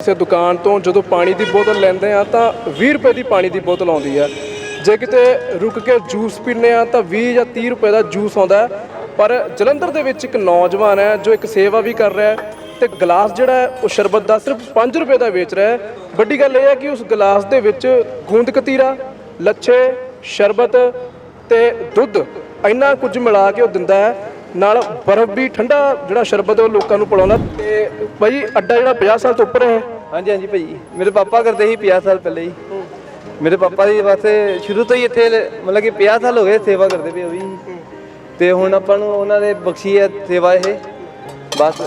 ਕਿਸੇ ਦੁਕਾਨ ਤੋਂ ਜਦੋਂ ਪਾਣੀ ਦੀ ਬੋਤਲ ਲੈਂਦੇ ਆ ਤਾਂ 20 ਰੁਪਏ ਦੀ ਪਾਣੀ ਦੀ ਬੋਤਲ ਆਉਂਦੀ ਆ ਜੇ ਕਿਤੇ ਰੁਕ ਕੇ ਜੂਸ ਪੀਂਦੇ ਆ ਤਾਂ 20 ਜਾਂ 30 ਰੁਪਏ ਦਾ ਜੂਸ ਆਉਂਦਾ ਹੈ। ਪਰ ਜਲੰਧਰ ਦੇ ਵਿੱਚ ਇੱਕ ਨੌਜਵਾਨ ਹੈ ਜੋ ਇੱਕ ਸੇਵਾ ਵੀ ਕਰ ਰਿਹਾ ਹੈ ਤੇ ਗਲਾਸ ਜਿਹੜਾ ਹੈ ਉਹ ਸ਼ਰਬਤ ਦਾ ਸਿਰਫ 5 ਰੁਪਏ ਦਾ ਵੇਚ ਰਿਹਾ ਹੈ ਵੱਡੀ ਗੱਲ ਇਹ ਹੈ ਕਿ ਉਸ ਗਲਾਸ ਦੇ ਵਿੱਚ ਗੂੰਦ ਕਤੀਰਾ, ਲੱਛੇ, ਸ਼ਰਬਤ ਤੇ ਦੁੱਧ ਇੰਨਾ ਕੁਝ ਮਿਲਾ ਕੇ ਉਹ ਦਿੰਦਾ ਹੈ ਨਾਲ ਬਰਫ਼ ਵੀ ਠੰਡਾ ਜਿਹੜਾ ਸ਼ਰਬਤ ਉਹ ਲੋਕਾਂ ਨੂੰ ਪਿਲਾਉਂਦਾ ਤੇ ਭਾਈ ਅੱਡਾ ਜਿਹੜਾ 50 ਸਾਲ ਤੋਂ ਉੱਪਰ ਹੈ। ਹਾਂਜੀ ਹਾਂਜੀ ਭਾਈ। ਮੇਰੇ ਪਾਪਾ ਕਰਦੇ ਸੀ 50 ਸਾਲ ਪਹਿਲੇ ਹੀ। ਮੇਰੇ ਪਾਪਾ ਜੀ ਵਾਸਤੇ ਸ਼ੁਰੂ ਤੋਂ ਹੀ ਇੱਥੇ ਮਤਲਬ ਕਿ 50 ਸਾਲ ਹੋ ਗਏ ਸੇਵਾ ਕਰਦੇ ਪਏ ਉਹ ਵੀ। ਤੇ ਹੁਣ ਆਪਾਂ ਨੂੰ ਉਹਨਾਂ ਨੇ ਬਖਸ਼ੀ ਹੈ ਸੇਵਾ ਇਹ। ਬਸ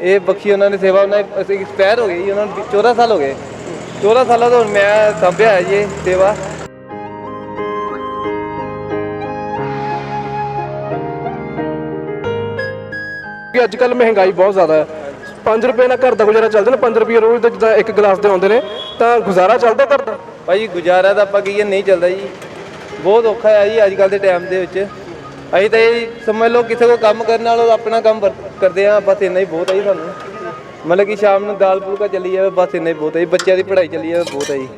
ਇਹ ਬਖਸ਼ੀ ਉਹਨਾਂ ਨੇ ਸੇਵਾ ਉਹਨਾਂ ਅਸੀਂ ਐਕਸਪਾਇਰ ਹੋ ਗਈ ਜੀ, ਉਹਨਾਂ ਨੂੰ 14 ਸਾਲ ਹੋ ਗਏ। 14 ਸਾਲਾਂ ਤੋਂ ਮੈਂ ਸੰਭਿਆ ਹੈ ਜੀ ਇਹ ਸੇਵਾ। ਕਿ ਅੱਜ ਕੱਲ ਮਹਿੰਗਾਈ ਬਹੁਤ ਜ਼ਿਆਦਾ ਹੈ। 5 ਰੁਪਏ ਨਾਲ ਘਰ ਦਾ ਗੁਜ਼ਾਰਾ ਚੱਲਦਾ ਨਾ 5 ਰੁਪਏ ਰੋਜ਼ ਦਾ ਜਿੱਦਾਂ ਇੱਕ ਗਲਾਸ ਦੇ ਆਉਂਦੇ ਨੇ, ਤਾਂ ਗੁਜ਼ਾਰਾ ਚੱਲਦਾ ਘਰ ਦਾ? ਭਾਈ, ਗੁਜ਼ਾਰਾ ਤਾਂ ਆਪਾਂ ਕਹੀਏ ਨਹੀਂ ਚੱਲਦਾ ਜੀ। ਬਹੁਤ ਔਖਾ ਹੈ ਜੀ ਅੱਜ ਕੱਲ ਦੇ ਟਾਈਮ ਦੇ ਵਿੱਚ। ਅਸੀਂ ਤਾਂ ਇਹ ਸਮਝ ਲਓ ਕਿਸੇ ਕੋ ਕੰਮ ਕਰਨ ਨਾਲੋਂ ਆਪਣਾ ਕੰਮ ਵਰ- ਕਰਦੇ ਆ, ਬਸ ਇੰਨਾ ਹੀ ਬਹੁਤ ਹੈ ਜੀ ਸਾਨੂੰ। ਮਤਲਬ ਕਿ ਸ਼ਾਮ ਨੂੰ ਦਾਲ ਫੁਲਕਾ ਚੱਲੀ ਜਾਵੇ, ਬਸ ਇੰਨਾ ਹੀ ਬਹੁਤ ਹੈ ਜੀ। ਬੱਚਿਆਂ ਦੀ ਪੜ੍ਹਾਈ ਚੱਲੀ ਜਾਵੇ, ਬਹੁਤ ਹੈ ਜੀ।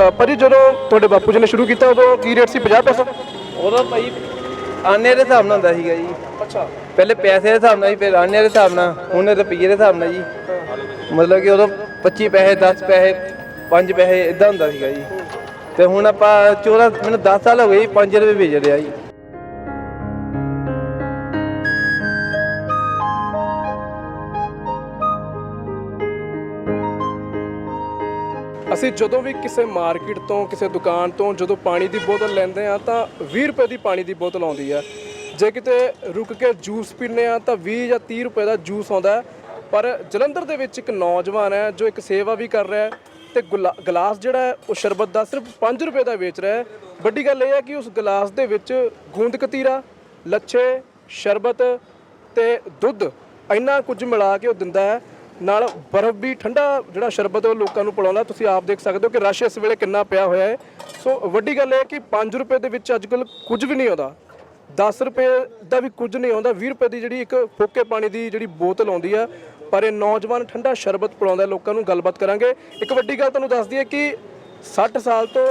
ਭਾਜੀ ਜਦੋਂ ਤੁਹਾਡੇ ਬਾਪੂ ਜੀ ਨੇ ਸ਼ੁਰੂ ਕੀਤਾ ਉਦੋਂ ਕੀ ਰੇਟ ਸੀ? 50 ਪੈਸੇ? ਉਦੋਂ ਭਾਈ ਆਨੇ ਦੇ ਹਿਸਾਬ ਨਾਲ ਹੁੰਦਾ ਸੀਗਾ ਜੀ। ਅੱਛਾ। ਪਹਿਲੇ ਪੈਸੇ ਦੇ ਹਿਸਾਬ ਨਾਲ ਜੀ ਫਿਰ ਆਨੇ ਦੇ ਹਿਸਾਬ ਨਾਲ ਹੁਣ ਰੁਪਈਏ ਦੇ ਹਿਸਾਬ ਨਾਲ ਜੀ। ਮਤਲਬ ਕਿ ਉਦੋਂ 25 ਪੈਸੇ 10 ਪੈਸੇ 5 ਪੈਸੇ ਇਦਾਂ ਹੁੰਦਾ ਸੀਗਾ ਜੀ। ਤੇ ਹੁਣ ਆਪਾਂ 14 ਮੈਨੂੰ 10 ਸਾਲ ਹੋ ਗਏ ਜੀ 5 ਰੁਪਏ ਵੇਚ ਰਿਹਾ ਜੀ। ਅਸੀਂ ਜਦੋਂ ਵੀ ਕਿਸੇ ਮਾਰਕੀਟ ਤੋਂ, ਕਿਸੇ ਦੁਕਾਨ ਤੋਂ ਜਦੋਂ ਪਾਣੀ ਦੀ ਬੋਤਲ ਲੈਂਦੇ ਆ ਤਾਂ 20 ਰੁਪਏ ਦੀ ਪਾਣੀ ਦੀ ਬੋਤਲ ਆਉਂਦੀ ਆ ਜੇ ਕਿਤੇ ਰੁਕ ਕੇ ਜੂਸ ਪੀਂਦੇ ਆ ਤਾਂ 20 ਜਾਂ 30 ਰੁਪਏ ਦਾ ਜੂਸ ਆਉਂਦਾ ਪਰ ਜਲੰਧਰ ਦੇ ਵਿੱਚ ਇੱਕ ਨੌਜਵਾਨ ਹੈ, ਜੋ ਇੱਕ ਸੇਵਾ ਵੀ ਕਰ ਰਿਹਾ ਹੈ ਤੇ ਗੁਲਾ- ਗਲਾਸ ਜਿਹੜਾ ਹੈ, ਉਹ ਸ਼ਰਬਤ ਦਾ ਸਿਰਫ 5 ਰੁਪਏ ਦਾ ਵੇਚ ਰਿਹਾ ਹੈ। ਵੱਡੀ ਗੱਲ ਇਹ ਹੈ ਕਿ ਉਸ ਗਲਾਸ ਦੇ ਵਿੱਚ ਗੂੰਦ ਕਤੀਰਾ, ਲੱਛੇ, ਸ਼ਰਬਤ ਤੇ ਦੁੱਧ ਇੰਨਾ ਕੁਝ ਮਿਲਾ ਕੇ ਉਹ ਦਿੰਦਾ ਹੈ ਨਾਲ ਬਰਫ਼ ਵੀ ਠੰਡਾ ਜਿਹੜਾ ਸ਼ਰਬਤ ਉਹ ਲੋਕਾਂ ਨੂੰ ਪਿਲਾਉਂਦਾ। ਤੁਸੀਂ ਆਪ ਦੇਖ ਸਕਦੇ ਹੋ ਕਿ ਰਸ਼ ਇਸ ਵੇਲੇ ਕਿੰਨਾ ਪਿਆ ਹੋਇਆ ਹੈ। ਸੋ ਵੱਡੀ ਗੱਲ ਇਹ ਹੈ ਕਿ 5 ਰੁਪਏ ਦੇ ਵਿੱਚ ਅੱਜ ਕੱਲ ਕੁਝ ਵੀ ਨਹੀਂ ਆਉਂਦਾ। 10 ਰੁਪਏ ਦਾ ਵੀ ਕੁਝ ਨਹੀਂ ਆਉਂਦਾ। 20 ਰੁਪਏ ਦੀ ਜਿਹੜੀ ਇੱਕ ਫੋਕੇ ਪਾਣੀ ਦੀ ਜਿਹੜੀ ਬੋਤਲ ਆਉਂਦੀ ਆ, ਪਰ ਇਹ ਨੌਜਵਾਨ ਠੰਡਾ ਸ਼ਰਬਤ ਪਿਲਾਉਂਦਾ ਲੋਕਾਂ ਨੂੰ ਗੱਲਬਾਤ ਕਰਾਂਗੇ। ਇੱਕ ਵੱਡੀ ਗੱਲ ਤੁਹਾਨੂੰ ਦੱਸਦੀ ਹੈ ਕਿ 60 ਸਾਲ ਤੋਂ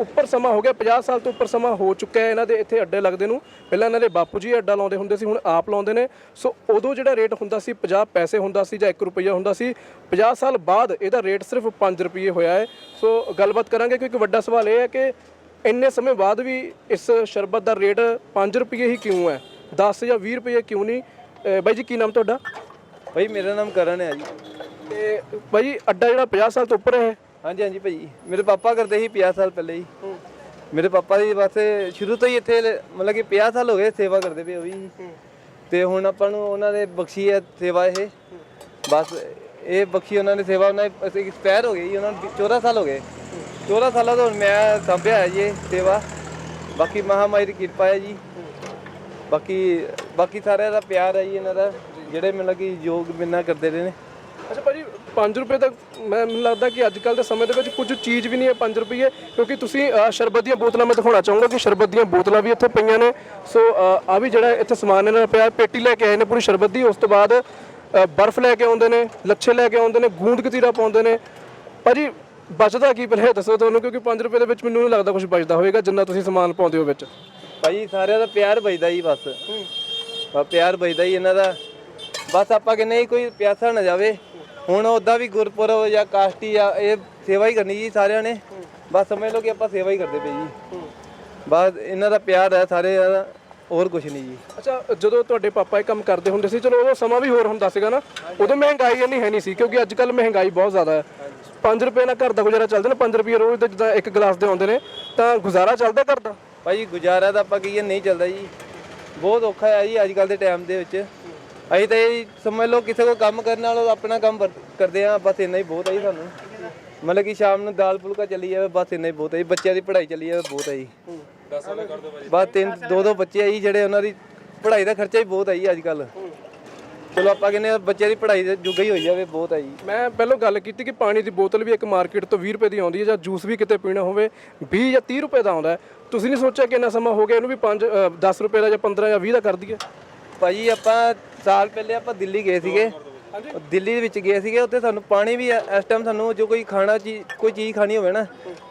ਉੱਪਰ ਸਮਾਂ ਹੋ ਗਿਆ 50 ਸਾਲ ਤੋਂ ਉੱਪਰ ਸਮਾਂ ਹੋ ਚੁੱਕਾ ਹੈ ਇਹਨਾਂ ਦੇ ਇੱਥੇ ਅੱਡੇ ਲੱਗਦੇ ਨੂੰ। ਪਹਿਲਾਂ ਇਹਨਾਂ ਦੇ ਬਾਪੂ ਜੀ ਅੱਡਾ ਲਾਉਂਦੇ ਹੁੰਦੇ ਸੀ ਹੁਣ ਆਪ ਲਾਉਂਦੇ ਨੇ। ਸੋ ਉਦੋਂ ਜਿਹੜਾ ਰੇਟ ਹੁੰਦਾ ਸੀ 50 ਪੈਸੇ ਹੁੰਦਾ ਸੀ ਜਾਂ 1 ਰੁਪਈਆ ਹੁੰਦਾ ਸੀ 50 ਸਾਲ ਬਾਅਦ ਇਹਦਾ ਰੇਟ ਸਿਰਫ 5 ਰੁਪਏ ਹੋਇਆ ਹੈ। ਸੋ ਗੱਲਬਾਤ ਕਰਾਂਗੇ ਕਿਉਂਕਿ ਵੱਡਾ ਸਵਾਲ ਇਹ ਹੈ ਕਿ ਇੰਨੇ ਸਮੇਂ ਬਾਅਦ ਵੀ ਇਸ ਸ਼ਰਬਤ ਦਾ ਰੇਟ 5 ਰੁਪਏ ਹੀ ਕਿਉਂ ਹੈ? 10 ਜਾਂ 20 ਰੁਪਏ ਕਿਉਂ ਨਹੀਂ? ਬਾਈ ਜੀ ਕੀ ਨਾਮ ਤੁਹਾਡਾ? ਭਾਈ ਮੇਰਾ ਨਾਮ ਕਰਨ ਹੈ ਜੀ। ਤੇ ਬਾਈ ਜੀ ਅੱਡਾ ਜਿਹੜਾ 50 ਸਾਲ ਤੋਂ ਉੱਪਰ ਹੈ ਹਾਂਜੀ ਹਾਂਜੀ ਭਾਈ ਮੇਰੇ ਪਾਪਾ ਕਰਦੇ ਸੀ 50 ਸਾਲ ਪਹਿਲੇ ਹੀ। ਮੇਰੇ ਪਾਪਾ ਦੀ ਵਾਸਤੇ ਸ਼ੁਰੂ ਤੋਂ ਹੀ ਇੱਥੇ ਲ- ਮਤਲਬ ਕਿ 50 ਸਾਲ ਹੋ ਗਏ ਸੇਵਾ ਕਰਦੇ ਪਏ ਉਹ ਵੀ। ਤੇ ਹੁਣ ਆਪਾਂ ਨੂੰ ਉਹਨਾਂ ਨੇ ਬਖਸ਼ੀ ਹੈ ਸੇਵਾ ਇਹ। ਬਸ ਇਹ ਬਖਸ਼ੀ ਉਹਨਾਂ ਨੇ ਸੇਵਾ ਉਹਨਾਂ ਦੀ ਅਸੀਂ ਐਕਸਪਾਇਰ ਹੋ ਗਈ ਜੀ, ਉਹਨਾਂ ਨੂੰ 14 ਸਾਲ ਹੋ ਗਏ। 14 ਸਾਲਾਂ ਤੋਂ ਹੁਣ ਮੈਂ ਸੰਭਿਆ ਹੈ ਜੀ ਇਹ ਸੇਵਾ। ਬਾਕੀ ਮਹਾਮਾਰੀ ਦੀ ਕਿਰਪਾ ਹੈ ਜੀ। ਬਾਕੀ ਬਾਕੀ ਸਾਰਿਆਂ ਦਾ ਪਿਆਰ ਹੈ ਜੀ ਇਹਨਾਂ ਦਾ ਜਿਹੜੇ ਮਤਲਬ ਕਿ ਯੋਗ ਬਿਨਾ ਕਰਦੇ ਰਹੇ ਨੇ। ਅੱਛਾ ਭਾਜੀ 5 ਰੁਪਏ ਤੱਕ ਮੈਂ ਮੈਨੂੰ ਲੱਗਦਾ ਕਿ ਅੱਜ ਕੱਲ ਦੇ ਸਮੇਂ ਦੇ ਵਿੱਚ ਕੁਝ ਚੀਜ਼ ਵੀ ਨਹੀਂ ਹੈ 5 ਰੁਪਏ ਕਿਉਂਕਿ ਤੁਸੀਂ ਸ਼ਰਬਤ ਦੀਆਂ ਬੋਤਲਾਂ ਮੈਂ ਦਿਖਾਉਣਾ ਚਾਹੂੰਗਾ ਕਿ ਸ਼ਰਬਤ ਦੀਆਂ ਬੋਤਲਾਂ ਵੀ ਇੱਥੇ ਪਈਆਂ ਨੇ। ਸੋ ਆ ਵੀ ਜਿਹੜਾ ਇੱਥੇ ਸਮਾਨ ਇਹਨਾਂ ਦਾ ਪਿਆ ਪੇਟੀ ਲੈ ਕੇ ਆਏ ਨੇ ਪੂਰੀ ਸ਼ਰਬਤ ਦੀ। ਉਸ ਤੋਂ ਬਾਅਦ ਅ, ਬਰਫ਼ ਲੈ ਕੇ ਆਉਂਦੇ ਨੇ ਲੱਛੇ ਲੈ ਕੇ ਆਉਂਦੇ ਨੇ ਗੂੰਦ ਕਤੀਰਾ ਪਾਉਂਦੇ ਨੇ। ਭਾਜੀ ਬਚਦਾ ਕੀ ਪਹਿਲੇ ਦੱਸੋ ਤੁਹਾਨੂੰ ਕਿਉਂਕਿ 5 ਰੁਪਏ ਦੇ ਵਿੱਚ ਮੈਨੂੰ ਨਹੀਂ ਲੱਗਦਾ ਕੁਝ ਬਚਦਾ ਹੋਵੇਗਾ ਜਿੰਨਾ ਤੁਸੀਂ ਸਮਾਨ ਪਾਉਂਦੇ ਹੋ ਵਿੱਚ। ਭਾਈ ਸਾਰਿਆਂ ਦਾ ਪਿਆਰ ਬਚਦਾ ਹੀ ਬਸ। ਬਸ ਪਿਆਰ ਬਚਦਾ ਹੀ ਇਹਨਾਂ ਦਾ। ਬਸ ਆਪਾਂ ਕਹਿੰਦੇ ਹੀ ਕੋਈ ਪਿਆਸਾ ਨਾ ਜਾਵੇ। ਹੁਣ ਉਦਾਂ ਵੀ ਗੁਰਪੁਰਬ ਜਾਂ ਕਾਸ਼ਤੀ ਜਾਂ ਇਹ ਸੇਵਾ ਹੀ ਕਰਨੀ ਜੀ ਸਾਰਿਆਂ ਨੇ। ਬਸ ਸਮਝ ਲਓ ਕਿ ਆਪਾਂ ਸੇਵਾ ਹੀ ਕਰਦੇ ਪਏ ਜੀ। ਬਸ ਇਹਨਾਂ ਦਾ ਪਿਆਰ ਹੈ ਸਾਰੇ ਦਾ ਹੋਰ ਕੁਝ ਨਹੀਂ ਜੀ। ਅੱਛਾ ਜਦੋਂ ਤੁਹਾਡੇ ਪਾਪਾ ਇਹ ਕੰਮ ਕਰਦੇ ਹੁੰਦੇ ਸੀ ਚਲੋ ਉਦੋਂ ਸਮਾਂ ਵੀ ਹੋਰ ਹੁੰਦਾ ਸੀਗਾ ਨਾ। ਉਦੋਂ ਮਹਿੰਗਾਈ ਇੰਨੀ ਹੈ ਨਹੀਂ ਸੀ ਕਿਉਂਕਿ ਅੱਜ ਕੱਲ ਮਹਿੰਗਾਈ ਬਹੁਤ ਜ਼ਿਆਦਾ ਹੈ। 5 ਰੁਪਏ ਨਾਲ ਘਰ ਦਾ ਗੁਜ਼ਾਰਾ ਚੱਲਦਾ ਨਾ 5 ਰੁਪਏ ਰੋਜ਼ ਦਾ ਜਿੱਦਾਂ ਇੱਕ ਗਲਾਸ ਦੇ ਆਉਂਦੇ ਨੇ ਤਾਂ ਗੁਜ਼ਾਰਾ ਚੱਲਦਾ ਘਰ ਦਾ? ਭਾਈ ਗੁਜ਼ਾਰਾ ਤਾਂ ਆਪਾਂ ਕਹੀਏ ਨਹੀਂ ਚੱਲਦਾ ਜੀ। ਬਹੁਤ ਔਖਾ ਹੈ ਜੀ ਅੱਜ ਕੱਲ ਦੇ ਟਾਈਮ ਦੇ ਵਿੱਚ। ਅਸੀਂ ਤਾਂ ਇਹ ਸਮਝ ਲਓ ਕਿਸੇ ਕੋ ਕੰਮ ਕਰਨ ਨਾਲੋਂ ਆਪਣਾ ਕੰਮ ਵਰ- ਕਰਦੇ ਆ ਬਸ ਇੰਨਾ ਹੀ ਬਹੁਤ ਹੈ ਜੀ ਸਾਨੂੰ। ਮਤਲਬ ਕਿ ਸ਼ਾਮ ਨੂੰ ਦਾਲ ਫੁਲਕਾ ਚੱਲੀ ਜਾਵੇ ਬਸ ਇੰਨਾ ਹੀ ਬਹੁਤ ਹੈ ਜੀ। ਬੱਚਿਆਂ ਦੀ ਪੜ੍ਹਾਈ ਚੱਲੀ ਜਾਵੇ ਬਹੁਤ ਹੈ ਜੀ। ਬਸ ਤਿੰਨ ਦੋ ਦੋ ਬੱਚੇ ਆ ਜੀ ਜਿਹੜੇ ਉਹਨਾਂ ਦੀ ਪੜ੍ਹਾਈ ਦਾ ਖਰਚਾ ਹੀ ਬਹੁਤ ਹੈ ਜੀ ਅੱਜ ਕੱਲ ਚਲੋ ਆਪਾਂ ਕਹਿੰਦੇ ਆ ਬੱਚਿਆਂ ਦੀ ਪੜ੍ਹਾਈ ਦੇ ਜੁਗਾ ਹੀ ਹੋਈ ਜਾਵੇ ਬਹੁਤ ਹੈ ਜੀ। ਮੈਂ ਪਹਿਲਾਂ ਗੱਲ ਕੀਤੀ ਕਿ ਪਾਣੀ ਦੀ ਬੋਤਲ ਵੀ ਇੱਕ ਮਾਰਕੀਟ ਤੋਂ 20 ਰੁਪਏ ਦੀ ਆਉਂਦੀ ਹੈ ਜਾਂ ਜੂਸ ਵੀ ਕਿਤੇ ਪੀਣਾ ਹੋਵੇ 20 ਜਾਂ 30 ਰੁਪਏ ਦਾ ਆਉਂਦਾ ਹੈ। ਤੁਸੀਂ ਨਹੀਂ ਸੋਚਿਆ ਕਿ ਇੰਨਾ ਸਮਾਂ ਹੋ ਗਿਆ ਇਹਨੂੰ ਵੀ 5 10 ਰੁਪਏ ਦਾ ਜਾਂ 15 ਜਾਂ 20 ਦਾ ਕਰ ਦਈਏ ਭਾਜੀ ਆਪਾਂ ਸਾਲ ਪਹਿਲੇ ਆਪਾਂ ਦਿੱਲੀ ਗਏ ਸੀਗੇ। ਦਿੱਲੀ ਦੇ ਵਿੱਚ ਗਏ ਸੀਗੇ ਉੱਥੇ ਸਾਨੂੰ ਪਾਣੀ ਵੀ ਇਸ ਟਾਈਮ ਸਾਨੂੰ ਜੋ ਕੋਈ ਖਾਣਾ ਚੀਜ਼ ਕੋਈ ਚੀਜ਼ ਖਾਣੀ ਹੋਵੇ ਨਾ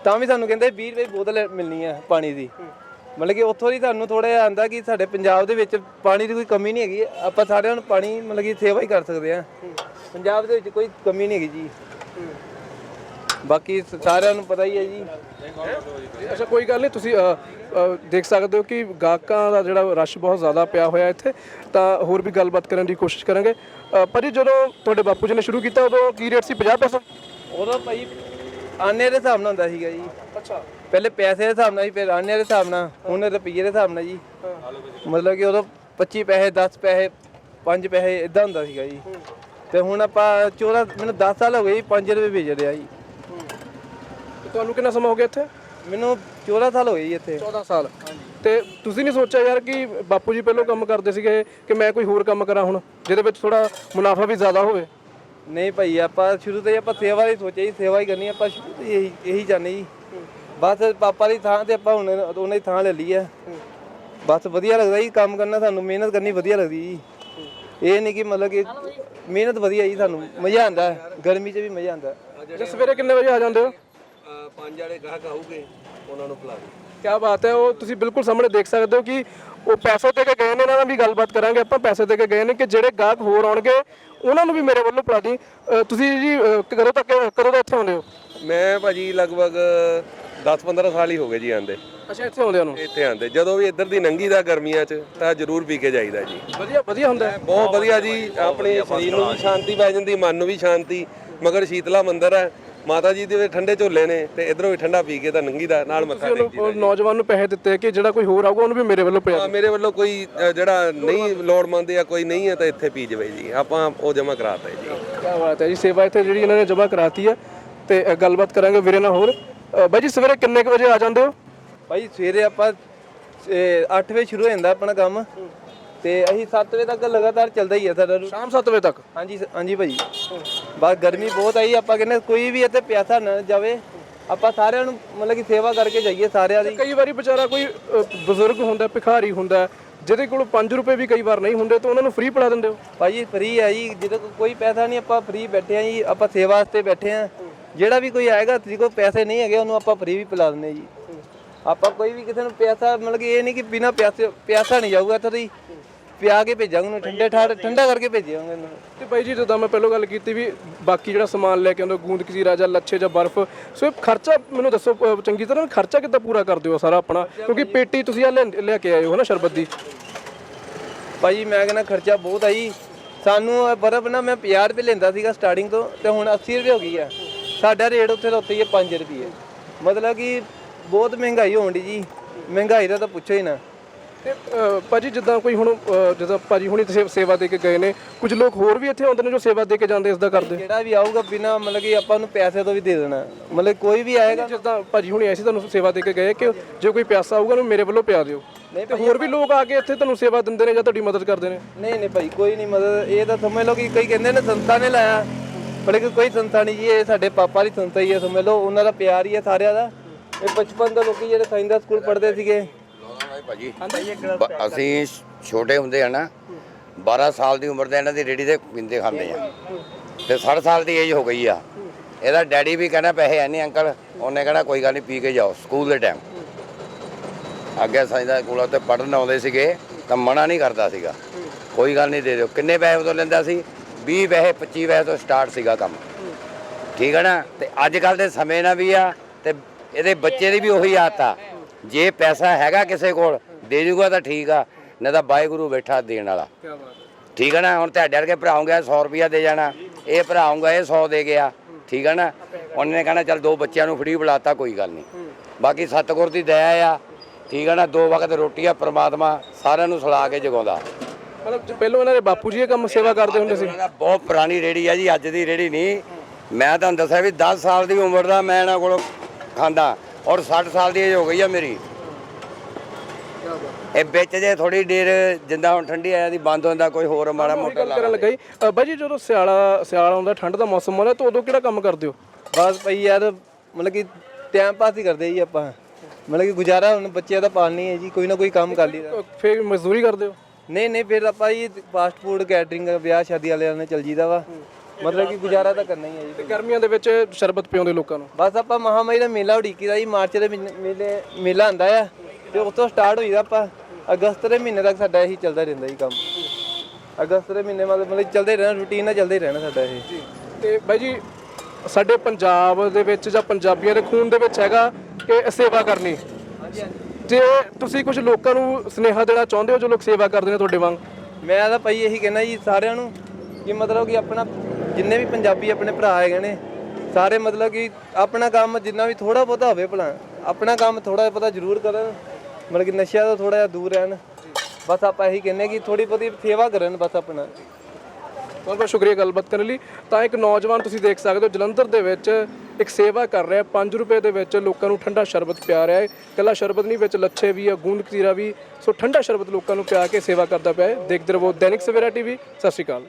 ਤਾਂ ਵੀ ਸਾਨੂੰ ਕਹਿੰਦੇ 20 ਰੁਪਏ ਬੋਤਲ ਮਿਲਣੀ ਹੈ ਪਾਣੀ ਦੀ। ਮਤਲਬ ਕਿ ਉੱਥੋਂ ਦੀ ਤੁਹਾਨੂੰ ਥੋੜਾ ਜਿਹਾ ਆਂਦਾ ਕਿ ਸਾਡੇ ਪੰਜਾਬ ਦੇ ਵਿੱਚ ਪਾਣੀ ਦੀ ਕੋਈ ਕਮੀ ਨਹੀਂ ਹੈਗੀ ਆਪਾਂ ਸਾਰਿਆਂ ਨੂੰ ਪਾਣੀ ਮਤਲਬ ਕਿ ਸੇਵਾ ਹੀ ਕਰ ਸਕਦੇ ਆ। ਪੰਜਾਬ ਦੇ ਵਿੱਚ ਕੋਈ ਕਮੀ ਨਹੀਂ ਹੈਗੀ ਜੀ। ਬਾਕੀ ਸਾਰਿਆਂ ਨੂੰ ਪਤਾ ਹੀ ਹੈ ਜੀ। ਅੱਛਾ ਕੋਈ ਗੱਲ ਨਹੀਂ ਤੁਸੀਂ ਅ, ਅ, ਦੇਖ ਸਕਦੇ ਹੋ ਕਿ ਗਾਹਕਾਂ ਦਾ ਜਿਹੜਾ ਰਸ਼ ਬਹੁਤ ਜ਼ਿਆਦਾ ਪਿਆ ਹੋਇਆ ਇੱਥੇ ਤਾਂ ਹੋਰ ਵੀ ਗੱਲਬਾਤ ਕਰਨ ਦੀ ਕੋਸ਼ਿਸ਼ ਕਰਾਂਗੇ। ਅ, ਪਰ ਜੀ ਜਦੋਂ ਤੁਹਾਡੇ ਬਾਪੂ ਜੀ ਨੇ ਸ਼ੁਰੂ ਕੀਤਾ ਉਦੋਂ ਕੀ ਰੇਟ ਸੀ? 50 ਪੈਸੇ? ਉਦੋਂ ਭਾਈ ਆਨੇ ਦੇ ਹਿਸਾਬ ਨਾਲ ਹੁੰਦਾ ਸੀਗਾ ਜੀ। ਅੱਛਾ। ਪਹਿਲੇ ਪੈਸੇ ਦੇ ਹਿਸਾਬ ਨਾਲ ਸੀ ਫਿਰ ਆਨੇ ਦੇ ਹਿਸਾਬ ਨਾਲ ਹੁਣ ਰੁਪਈਏ ਦੇ ਹਿਸਾਬ ਨਾਲ ਜੀ। ਮਤਲਬ ਕਿ ਉਦੋਂ 25 ਪੈਸੇ 10 ਪੈਸੇ 5 ਪੈਸੇ ਇਦਾਂ ਹੁੰਦਾ ਸੀਗਾ ਜੀ। ਤੇ ਹੁਣ ਆਪਾਂ 14 ਮੈਨੂੰ 10 ਸਾਲ ਹੋ ਗਏ ਜੀ 5 ਰੁਪਏ ਵੇਚ ਰਿਹਾ ਜੀ। ਤੁਹਾਨੂੰ ਕਿੰਨਾ ਸਮਾਂ ਹੋ ਗਿਆ ਇੱਥੇ? ਮੈਨੂੰ 14 ਸਾਲ ਹੋ ਗਏ ਜੀ ਇੱਥੇ। 14 ਸਾਲ। ਤੇ ਤੁਸੀਂ ਨਹੀਂ ਸੋਚਿਆ ਯਾਰ ਕਿ ਬਾਪੂ ਜੀ ਪਹਿਲਾਂ ਕੰਮ ਕਰਦੇ ਸੀਗੇ ਕਿ ਮੈਂ ਕੋਈ ਹੋਰ ਕੰਮ ਕਰਾਂ ਹੁਣ ਜਿਹਦੇ ਵਿੱਚ ਥੋੜਾ ਮੁਨਾਫਾ ਵੀ ਜ਼ਿਆਦਾ ਹੋਵੇ? ਨਹੀਂ ਭਾਈ ਆਪਾਂ ਸ਼ੁਰੂ ਤੋਂ ਹੀ ਆਪਾਂ ਸੇਵਾ ਦੀ ਸੋਚਿਆ ਜੀ ਸੇਵਾ ਹੀ ਕਰਨੀ ਆਪਾਂ ਸ਼ੁਰੂ ਤੋਂ ਹੀ ਇਹੀ ਇਹੀ ਚਾਹੁੰਦੇ ਜੀ। ਬਸ ਪਾਪਾ ਦੀ ਥਾਂ ਤੇ ਆਪਾਂ ਹੁਣ ਉਹਨਾਂ ਦੀ ਥਾਂ ਲੈ ਲਈ ਆ। ਬਸ ਵਧੀਆ ਲੱਗਦਾ ਜੀ ਕੰਮ ਕਰਨਾ ਸਾਨੂੰ ਮਿਹਨਤ ਕਰਨੀ ਵਧੀਆ ਲੱਗਦੀ ਜੀ। ਇਹ ਨਹੀਂ ਕਿ ਮਤਲਬ ਕਿ ਮਿਹਨਤ ਵਧੀਆ ਜੀ ਸਾਨੂੰ ਮਜ਼ਾ ਆਉਂਦਾ ਹੈ। ਗਰਮੀ 'ਚ ਵੀ ਮਜ਼ਾ ਆਉਂਦਾ। ਹੈ। ਜੇ ਸਵੇਰੇ ਕਿੰਨੇ ਵਜੇ ਆ ਜਾਂਦੇ ਹੋ? ਪੰਜ ਵਾਲੇ ਗਾਹਕ ਆਉਗੇ ਉਹਨਾਂ ਨੂੰ ਪਿਲਾ ਦਿਓ। ਕੀ ਬਾਤ ਹੈ ਉਹ ਤੁਸੀਂ ਬਿਲਕੁਲ ਸਾਹਮਣੇ ਦੇਖ ਸਕਦੇ ਹੋ ਕਿ ਉਹ ਪੈਸੇ ਦੇ ਕੇ ਗਏ ਨੇ ਇਹਨਾਂ ਨਾਲ ਵੀ ਗੱਲਬਾਤ ਕਰਾਂਗੇ ਆਪਾਂ ਪੈਸੇ ਦੇ ਕੇ ਗਏ ਨੇ ਕਿ ਜਿਹੜੇ ਗਾਹਕ ਹੋਰ ਆਉਣਗੇ ਉਹਨਾਂ ਨੂੰ ਵੀ ਮੇਰੇ ਵੱਲੋਂ ਪਿਲਾ ਦੀ। ਤੁਸੀਂ ਜੀ ਅ, ਕਦੋਂ ਤੱਕ ਕਦੋਂ ਦਾ ਇੱਥੇ ਆਉਂਦੇ ਹੋ? ਮੈਂ ਭਾਜੀ ਲਗਭਗ 10-15 ਸਾਲ ਹੀ ਹੋ ਗਏ ਜੀ ਆਂਦੇ ਅੱਛਾ ਇੱਥੇ ਆਉਂਦੇ ਨੂੰ ਇੱਥੇ ਆਂਦੇ ਜਦੋਂ ਵੀ ਇੱਧਰ ਦੀ ਨੰਗੀ ਦਾ ਗਰਮੀਆਂ 'ਚ ਤਾਂ ਜ਼ਰੂਰ ਪੀ ਕੇ ਜਾਈਦਾ ਜੀ। ਵਧੀਆ ਵਧੀਆ ਹੁੰਦਾ। ਹੈ ਬਹੁਤ ਵਧੀਆ ਜੀ ਆਪਣੇ ਸਰੀਰ ਨੂੰ ਵੀ ਸ਼ਾਂਤੀ ਪੈ ਜਾਂਦੀ ਮਨ ਨੂੰ ਵੀ ਸ਼ਾਂਤੀ ਮਗਰ ਸ਼ੀਤਲਾ ਮੰਦਿਰ ਹੈ। ਮਾਤਾ ਜੀ ਦੇ ਠੰਡੇ ਝੋਲੇ ਨੇ ਤੇ ਇਧਰੋਂ ਵੀ ਠੰਡਾ ਪੀ ਕੇ ਤਾਂ ਨੰਗੀ ਦਾ ਨਾਲ ਮੱਥਾ ਟੇਕ ਉਹਨੂੰ ਉਹ ਨੌਜਵਾਨ ਨੂੰ ਪੈਸੇ ਦਿੱਤੇ ਕਿ ਜਿਹੜਾ ਕੋਈ ਹੋਰ ਆਊਗਾ ਉਹਨੂੰ ਵੀ ਮੇਰੇ ਵੱਲੋਂ ਪਿਆ ਹਾਂ, ਮੇਰੇ ਵੱਲੋਂ ਕੋਈ ਜਿਹੜਾ ਨਹੀਂ ਲੋੜਮੰਦ ਜਾਂ ਕੋਈ ਨਹੀਂ ਹੈ ਤਾਂ ਇੱਥੇ ਪੀ ਜਵੇ ਜੀ। ਆਪਾਂ ਉਹ ਜਮ੍ਹਾਂ ਕਰਾਤਾ ਜੀ। ਕੀ ਬਾਤ ਹੈ ਜੀ ਸੇਵਾ ਇੱਥੇ ਜਿਹੜੀ ਇਹਨਾਂ ਨੇ ਜਮ੍ਹਾਂ ਕਰਾਤੀ ਹੈ ਤੇ ਗੱਲਬਾਤ ਕਰਾਂਗੇ ਵੀਰੇ ਨਾਲ ਹੋਰ। ਬਾਈ ਜੀ ਸਵੇਰੇ ਕਿੰਨੇ ਕੁ ਵਜੇ ਆ ਜਾਂਦੇ ਹੋ? ਭਾਈ ਸਵੇਰੇ ਆਪਾਂ 8 ਵਜੇ ਸ਼ੁਰੂ ਹੋ ਜਾਂਦਾ ਆਪਣਾ ਕੰਮ। ਤੇ ਅਸੀਂ 7 ਵਜੇ ਤੱਕ ਲਗਾਤਾਰ ਚੱਲਦਾ ਹੀ ਹੈ ਸਾਡਾ ਸ਼ਾਮ 7 ਵਜੇ ਤੱਕ? ਹਾਂਜੀ ਸ- ਹਾਂਜੀ ਭਾਈ। ਬਸ ਗਰਮੀ ਬਹੁਤ ਆਈ ਆਪਾਂ ਕਹਿੰਦੇ ਕੋਈ ਵੀ ਇੱਥੇ ਪਿਆਸਾ ਨਾ ਜਾਵੇ ਆਪਾਂ ਸਾਰਿਆਂ ਨੂੰ ਮਤਲਬ ਕਿ ਸੇਵਾ ਕਰਕੇ ਜਾਈਏ ਸਾਰਿਆਂ ਦੀ। ਕਈ ਵਾਰੀ ਵਿਚਾਰਾ ਕੋਈ ਅ, ਬਜ਼ੁਰਗ ਹੁੰਦਾ ਭਿਖਾਰੀ ਹੁੰਦਾ ਜਿਹਦੇ ਕੋਲ 5 ਰੁਪਏ ਵੀ ਕਈ ਵਾਰ ਨਹੀਂ ਹੁੰਦੇ ਤਾਂ ਉਹਨਾਂ ਨੂੰ ਫ੍ਰੀ ਪਿਲਾ ਦਿੰਦੇ ਹੋ? ਭਾਈ ਫ੍ਰੀ ਹੈ ਜੀ ਜਿਹਦੇ ਕੋਲ ਕੋਈ ਪੈਸਾ ਨਹੀਂ ਆਪਾਂ ਫ੍ਰੀ ਬੈਠੇ ਆ ਜੀ ਆਪਾਂ ਸੇਵਾ ਵਾਸਤੇ ਬੈਠੇ ਆ। ਜਿਹੜਾ ਵੀ ਕੋਈ ਆਏਗਾ ਜਿਹਦੇ ਕੋਲ ਪੈਸੇ ਨਹੀਂ ਹੈਗੇ ਉਹਨੂੰ ਆਪਾਂ ਫ੍ਰੀ ਵੀ ਪਿਲਾ ਦਿੰਦੇ ਜੀ। ਆਪਾਂ ਕੋਈ ਵੀ ਕਿਸੇ ਨੂੰ ਪੈਸਾ ਮਤਲਬ ਕਿ ਇਹ ਨਹੀਂ ਕਿ ਬਿਨਾ ਪਿਆਸੇ ਪਿਆਸਾ ਨਹੀਂ ਜਾਊਗਾ ਇੱਥੋਂ ਦੀ। ਪਿਆ ਕੇ ਭੇਜਾਂਗੇ ਉਹਨੂੰ ਠੰਡੇ ਠਾਰ ਠੰਡਾ ਕਰਕੇ ਭੇਜਾਂਗੇ ਉਹਨੂੰ। ਤੇ ਬਾਈ ਜੀ ਜਦੋਂ ਮੈਂ ਪਹਿਲਾਂ ਗੱਲ ਕੀਤੀ ਵੀ ਬਾਕੀ ਜਿਹੜਾ ਸਮਾਨ ਲੈ ਕੇ ਆਉਂਦੇ ਹੋ, ਗੂੰਦ ਕਸੀਰਾ ਜਾਂ ਲੱਛੇ ਜਾਂ ਬਰਫ਼ ਸੋ ਇਹ ਖਰਚਾ ਮੈਨੂੰ ਦੱਸੋ ਅ, ਚੰਗੀ ਤਰ੍ਹਾਂ ਖਰਚਾ ਕਿੱਦਾਂ ਪੂਰਾ ਕਰਦੇ ਹੋ ਸਾਰਾ ਆਪਣਾ? ਕਿਉਂਕਿ ਪੇਟੀ ਤੁਸੀਂ ਆ ਲੈ ਕੇ ਆਏ ਹੋ ਨਾ ਸ਼ਰਬਤ ਦੀ। ਭਾਜੀ ਮੈਂ ਕਹਿੰਦਾ ਖਰਚਾ ਬਹੁਤ ਆਈ ਸਾਨੂੰ ਇਹ ਬਰਫ਼ ਨਾ ਮੈਂ 50 ਰੁਪਏ ਲੈਂਦਾ ਸੀਗਾ ਸਟਾਰਟਿੰਗ ਤੋਂ ਤੇ ਹੁਣ 80 ਰੁਪਏ ਹੋ ਗਈ ਆ। ਸਾਡਾ ਰੇਟ ਉੱਥੇ ਦਾ ਉੱਥੇ ਹੀ ਹੈ 5 ਰੁਪਏ। ਮਤਲਬ ਕਿ ਬਹੁਤ ਮਹਿੰਗਾਈ ਹੋਣ ਦੀ ਜੀ। ਮਹਿੰਗਾਈ ਦਾ ਤਾਂ ਪੁੱਛੋ ਹੀ ਨਾ। ਤੇ ਭਾਜੀ ਜਿੱਦਾਂ ਕੋਈ ਹੁਣ ਅ, ਜਿੱਦਾਂ ਭਾਜੀ ਹੁਣੀ ਤੇ ਸੇਵਾ ਦੇ ਕੇ ਗਏ ਨੇ ਕੁਝ ਲੋਕ ਹੋਰ ਵੀ ਇੱਥੇ ਆਉਂਦੇ ਨੇ ਜੋ ਸੇਵਾ ਦੇ ਕੇ ਜਾਂਦੇ ਇਸ ਦਾ ਕਰਦੇ? ਜਿਹੜਾ ਵੀ ਆਊਗਾ ਬਿਨਾ ਮਤਲਬ ਕਿ ਆਪਾਂ ਨੂੰ ਪੈਸੇ ਤੋਂ ਵੀ ਦੇ ਦੇਣਾ। ਮਤਲਬ ਕੋਈ ਵੀ ਆਏਗਾ। ਜਿੱਦਾਂ ਭਾਜੀ ਹੁਣੀ ਐਸੀ ਤੁਹਾਨੂੰ ਸੇਵਾ ਦੇ ਕੇ ਗਏ ਕਿ ਜੇ ਕੋਈ ਪਿਆਸਾ ਆਊਗਾ ਉਹਨੂੰ ਮੇਰੇ ਵੱਲੋਂ ਪਿਆ ਦਿਓ। ਨਹੀਂ ਤੇ ਹੋਰ ਵੀ ਲੋਕ ਆ ਕੇ ਇੱਥੇ ਤੁਹਾਨੂੰ ਸੇਵਾ ਦਿੰਦੇ ਨੇ ਜਾਂ ਤੁਹਾਡੀ ਮਦਦ ਕਰਦੇ ਨੇ? ਨਹੀਂ ਨਹੀਂ ਭਾਈ ਕੋਈ ਨਹੀਂ ਮਦਦ। ਇਹ ਤਾਂ ਸਮਝ ਲਓ ਕਿ ਕਈ ਕਹਿੰਦੇ ਨੇ ਸੰਸਥਾ ਨੇ ਲਾਇਆ। ਪਰ ਕਿ ਕੋਈ ਸੰਸਥਾ ਨਹੀਂ ਜੀ ਇਹ ਸਾਡੇ ਪਾਪਾ ਦੀ ਸੰਸਥਾ ਹੀ ਹੈ ਸਮਝ ਲਓ। ਉਹਨਾਂ ਦਾ ਪਿਆਰ ਹੀ ਹੈ ਸਾਰਿਆਂ ਦਾ। ਇਹ ਬਚਪਨ ਦੇ ਲੋਕੀ ਜਿਹੜੇ ਸਾਇੰਦਾ ਸਕੂਲ ਪੜ੍ਹਦੇ ਸੀਗੇ ਭਾਜੀ। ਬ- ਅਸੀਂ ਛੋਟੇ ਹੁੰਦੇ ਆ ਨਾ 12 ਸਾਲ ਦੀ ਉਮਰ ਦੇ ਇਹਨਾਂ ਦੀ ਰੇੜੀ ਤੇ ਪੀਂਦੇ ਖਾਂਦੇ ਆ। ਤੇ 60 ਸਾਲ ਦੀ ਏਜ ਹੋ ਗਈ ਆ। ਇਹਦਾ ਡੈਡੀ ਵੀ ਕਹਿੰਦਾ ਪੈਸੇ ਐ ਨਹੀਂ ਅੰਕਲ। ਉਹਨੇ ਕਹਿਣਾ ਕੋਈ ਗੱਲ ਨਹੀਂ ਪੀ ਕੇ ਜਾਓ ਸਕੂਲ ਦੇ ਟਾਈਮ। ਅੱਗੇ ਸਾਈਂ ਕੋਲ ਤੇ ਪੜਨ ਆਉਂਦੇ ਸੀਗੇ ਤਾਂ ਮਨਾ ਨਹੀਂ ਕਰਦਾ ਸੀਗਾ। ਕੋਈ ਗੱਲ ਨਹੀਂ ਦੇ ਦਿਓ। ਕਿੰਨੇ ਪੈਸੇ ਉਦੋਂ ਲੈਂਦਾ ਸੀ? 20 ਪੈਸੇ 25 ਪੈਸੇ ਤੋਂ ਸਟਾਰਟ ਸੀਗਾ ਕੰਮ। ਠੀਕ ਹੈ ਨਾ? ਤੇ ਅੱਜ ਕੱਲ ਦੇ ਸਮੇਂ ਨਾਲ ਵੀ ਆ ਤੇ ਇਹਦੇ ਬੱਚੇ ਦੀ ਵੀ ਉਹੀ ਆਦਤ ਆ। ਜੇ ਪੈਸਾ ਹੈਗਾ ਕਿਸੇ ਕੋਲ ਦੇ ਜੂਗਾ ਤਾਂ ਠੀਕ ਆ ਨਹੀਂ ਤਾਂ ਵਾਹਿਗੁਰੂ ਬੈਠਾ ਦੇਣ ਵਾਲਾ। ਠੀਕ ਹੈ ਨਾ? ਹੁਣ ਤੁਹਾਡੇ ਵਰਗੇ ਭਰਾਉਂਗੇ 100 ਰੁਪਿਆ ਦੇ ਜਾਣਾ। ਇਹ ਭਰਾਉਂਗਾ ਇਹ 100 ਦੇ ਗਿਆ। ਠੀਕ ਹੈ ਨਾ? ਉਹਨੇ ਨੇ ਕਹਿਣਾ ਚੱਲ ਦੋ ਬੱਚਿਆਂ ਨੂੰ ਫ੍ਰੀ ਬੁਲਾਤਾ ਕੋਈ ਗੱਲ ਨਹੀਂ। ਬਾਕੀ ਸਤਿਗੁਰ ਦੀ ਦਇਆ ਆ। ਠੀਕ ਹੈ ਨਾ? ਦੋ ਵਕਤ ਰੋਟੀ ਆ ਪ੍ਰਮਾਤਮਾ ਸਾਰਿਆਂ ਨੂੰ ਸਲਾ ਕੇ ਜਗਾਉਂਦਾ। ਮਤਲਬ ਪਹਿਲਾਂ ਇਹਨਾਂ ਦੇ ਬਾਪੂ ਜੀ ਇਹ ਕੰਮ ਸੇਵਾ ਕਰਦੇ ਹੁੰਦੇ ਸੀ। ਬਹੁਤ ਪੁਰਾਣੀ ਰੇੜੀ ਆ ਜੀ ਅੱਜ ਦੀ ਰੇੜੀ ਨਹੀਂ। ਮੈਂ ਤੁਹਾਨੂੰ ਦੱਸਿਆ ਵੀ 10 ਸਾਲ ਦੀ ਉਮਰ ਦਾ ਮੈਂ ਇਹਨਾਂ ਕੋਲੋਂ ਖਾਂਦਾ। ਔਰ 60 ਸਾਲ ਦੀ ਏਜ ਹੋ ਗਈ ਆ ਮੇਰੀ। ਇਹ ਵਿੱਚ ਜੇ ਥੋੜੀ ਦੇਰ ਜਿੰਦਾ ਹੁਣ ਠੰਡੀ ਆਇਆ ਦੀ ਬੰਦ ਹੁੰਦਾ ਕੋਈ ਹੋਰ ਮਾੜਾ ਮੋਟਾ ਗੱਲ ਕਰਨ ਲੱਗਾ। ਜੀ ਅ, ਬਾਈ ਜੀ ਜਦੋਂ ਸਿਆਲਾ ਸਿਆਲ ਆਉਂਦਾ ਠੰਡ ਦਾ ਮੌਸਮ ਆਉਂਦਾ ਤਾਂ ਉਦੋਂ ਕਿਹੜਾ ਕੰਮ ਕਰਦੇ ਹੋ? ਬਸ ਭਾਈ ਯਾਰ ਮਤਲਬ ਕਿ ਟਾਈਮ ਪਾਸ ਹੀ ਕਰਦੇ ਜੀ ਆਪਾਂ। ਮਤਲਬ ਕਿ ਗੁਜ਼ਾਰਾ ਹੁਣ ਬੱਚਿਆਂ ਦਾ ਪਾਲਣੀ ਹੈ ਜੀ ਕੋਈ ਨਾ ਕੋਈ ਕੰਮ ਕਰ ਲਈਦਾ। ਫਿਰ ਮਜ਼ਦੂਰੀ ਕਰਦੇ ਹੋ? ਨਹੀਂ ਨਹੀਂ ਫਿਰ ਆਪਾਂ ਜੀ ਫਾਸਟ ਫੂਡ ਕੈਟਰਿੰਗ ਵਿਆਹ ਸ਼ਾਦੀ ਵਾਲਿਆਂ ਨੇ ਚੱਲ ਜੀਦਾ ਵਾ। ਮਤਲਬ ਕਿ ਗੁਜ਼ਾਰਾ ਤਾਂ ਕਰਨਾ ਹੀ ਹੈ ਜੀ। ਤੇ ਗਰਮੀਆਂ ਦੇ ਵਿੱਚ ਸ਼ਰਬਤ ਪਿਆਉਂਦੇ ਲੋਕਾਂ ਨੂੰ? ਬਸ ਆਪਾਂ ਮਹਾਮਾਈ ਦਾ ਮੇਲਾ ਉਡੀਕੀ ਦਾ ਜੀ ਮਾਰਚ ਦੇ ਮਹੀਨੇ- ਮੇਲੇ ਮੇਲਾ ਆਂਦਾ ਆ ਤੇ ਉਸ ਤੋਂ ਸਟਾਰਟ ਹੋਈਦਾ ਆਪਾਂ ਅਗਸਤ ਦੇ ਮਹੀਨੇ ਤੱਕ ਸਾਡਾ ਇਹੀ ਚੱਲਦਾ ਰਹਿੰਦਾ ਜੀ ਕੰਮ। ਅਗਸਤ ਦੇ ਮਹੀਨੇ ਮਤਲਬ ਮਤਲਬ ਚੱਲਦੇ ਰਹਿਣਾ ਰੂਟੀਨ ਨਾਲ ਚੱਲਦਾ ਰਹਿਣਾ ਸਾਡਾ ਇਹ। ਤੇ ਬਾਈ ਜੀ ਸਾਡੇ ਪੰਜਾਬ ਦੇ ਵਿੱਚ ਜਾਂ ਪੰਜਾਬੀਆਂ ਦੇ ਖੂਨ ਦੇ ਵਿੱਚ ਹੈਗਾ ਕਿ ਸੇਵਾ ਕਰਨੀ। ਜੇ ਤੁਸੀਂ ਕੁਝ ਲੋਕਾਂ ਨੂੰ ਸੁਨੇਹਾ ਦੇਣਾ ਚਾਹੁੰਦੇ ਹੋ ਜੋ ਲੋਕ ਸੇਵਾ ਕਰਦੇ ਨੇ ਤੁਹਾਡੇ ਵਾਂਗ? ਮੈਂ ਤਾਂ ਭਾਈ ਇਹੀ ਕਹਿਣਾ ਜੀ ਸਾਰਿਆਂ ਨੂੰ ਕਿ ਮਤਲਬ ਕਿ ਆਪਣਾ ਜਿੰਨੇ ਵੀ ਪੰਜਾਬੀ ਆਪਣੇ ਭਰਾ ਹੈਗੇ ਨੇ, ਸਾਰੇ ਮਤਲਬ ਕਿ ਆਪਣਾ ਕੰਮ ਜਿੰਨਾ ਵੀ ਥੋੜਾ ਬਹੁਤਾ ਹੋਵੇ ਭਲਾ, ਆਪਣਾ ਕੰਮ ਥੋੜਾ ਬਹੁਤਾ ਜ਼ਰੂਰ ਕਰਨ, ਮਤਲਬ ਕਿ ਨਸ਼ਿਆਂ ਤੋਂ ਥੋੜਾ ਜਿਹਾ ਦੂਰ ਰਹਿਣ, ਬਸ ਆਪਾਂ ਇਹੀ ਕਹਿੰਨੇ ਕਿ ਥੋੜੀ ਬਹੁਤੀ ਸੇਵਾ ਕਰਨ ਬਸ ਆਪਣਾ। ਬਹੁਤ ਬਹੁਤ ਸ਼ੁਕਰੀਆ ਗੱਲਬਾਤ ਕਰਨ ਲਈ। ਤਾਂ ਇੱਕ ਨੌਜਵਾਨ ਤੁਸੀਂ ਦੇਖ ਸਕਦੇ ਹੋ, ਜਲੰਧਰ ਦੇ ਵਿੱਚ ਇੱਕ ਸੇਵਾ ਕਰ ਰਿਹਾ 5 ਰੁਪਏ ਦੇ ਵਿੱਚ ਲੋਕਾਂ ਨੂੰ ਠੰਡਾ ਸ਼ਰਬਤ ਪਿਆ ਰਿਹਾ ਹੈ। ਇਕੱਲਾ ਸ਼ਰਬਤ ਨਹੀਂ, ਵਿੱਚ ਲੱਛੇ ਵੀ ਆ, ਗੂੰਦ ਕਤੀਰਾ ਵੀ, ਸੋ ਠੰਡਾ ਸ਼ਰਬਤ ਲੋਕਾਂ ਨੂੰ ਪਿਆ ਕੇ ਸੇਵਾ ਕਰਦਾ ਪਿਆ ਹੈ। ਦੇਖਦੇ ਰਹੋ ਦੈਨਿਕ ਸਵੇਰਾ ਟੀਵੀ, ਸਤਿ ਸ਼੍ਰੀ ਅਕਾਲ।